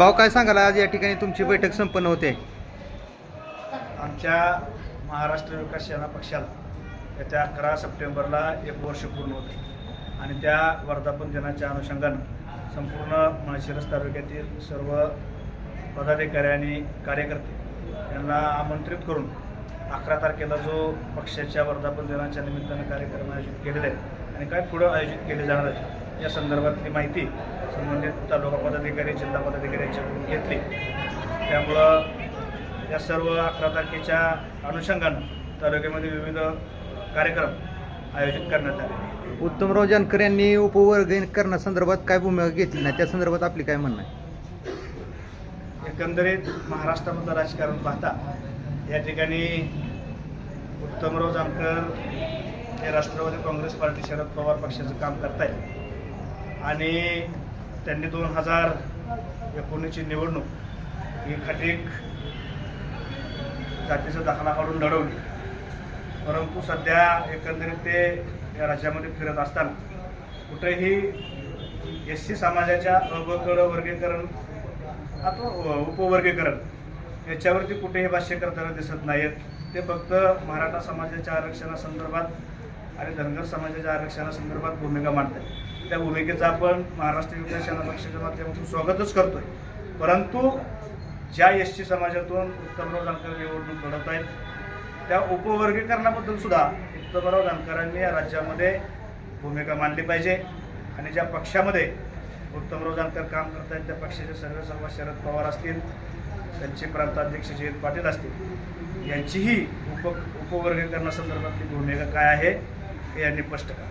भाऊ काय सांगाल? आज या ठिकाणी तुमची बैठक संपन्न होते. आमच्या महाराष्ट्र विकास सेना पक्षाला येत्या अकरा सप्टेंबरला एक वर्ष पूर्ण होते. आणि त्या वर्धापन दिनाच्या अनुषंगानं संपूर्ण माळशिरस तालुक्यातील सर्व पदाधिकारी आणि कार्यकर्ते यांना आमंत्रित करून अकरा तारखेला जो पक्षाच्या वर्धापन दिनाच्या निमित्तानं कार्यक्रम आयोजित केलेले आहेत आणि काय पुढं आयोजित केले जाणार आहे या संदर्भातली माहिती संबंधित तालुका पदाधिकारी जिल्हा पदाधिकारी यांच्याकडून घेतली. त्यामुळं या सर्व अकरा तारखेच्या अनुषंगानं तालुक्यामध्ये विविध कार्यक्रम आयोजित करण्यात आहेत. उत्तमराव जानकर यांनी उपवर्गीकरणासंदर्भात काय भूमिका घेतली नाही त्या संदर्भात आपली काय म्हणणं आहे? एकंदरीत महाराष्ट्रामधलं राजकारण पाहता या ठिकाणी उत्तमराव जानकर हे राष्ट्रवादी काँग्रेस पार्टी शरद पवार पक्षाचं काम करतायत. आणि त्यांनी दोन हजार एकोणीसची निवडणूक ही खटीक जातीचा दाखला काढून लढवली. परंतु सध्या एकंदरीत ते या राज्यामध्ये फिरत असताना कुठेही एस सी समाजाच्या अबकड वर्गीकरण अथवा उपवर्गीकरण याच्यावरती कुठेही भाष्य करताना दिसत नाहीत. ते फक्त मराठा समाजाच्या आरक्षणासंदर्भात आणि धनगर समाजाच्या आरक्षणासंदर्भात भूमिका मांडतात त्या भूमिकेचं आपण महाराष्ट्र विकास सेना पक्षाच्या माध्यमातून स्वागतच करतोय. परंतु ज्या एस टी समाजातून उत्तमराव जानकर निवडणूक लढत आहेत त्या उपवर्गीकरणाबद्दल सुद्धा उत्तमराव जानकरांनी या राज्यामध्ये भूमिका मांडली पाहिजे. आणि ज्या पक्षामध्ये उत्तमराव जानकर काम करत आहेत त्या पक्षाचे सर्व सर्व शरद पवार असतील त्यांचे प्रांताध्यक्ष जयंत पाटील असतील यांचीही उप उपवर्गीकरणासंदर्भातली भूमिका काय आहे हे यांनी स्पष्ट करा.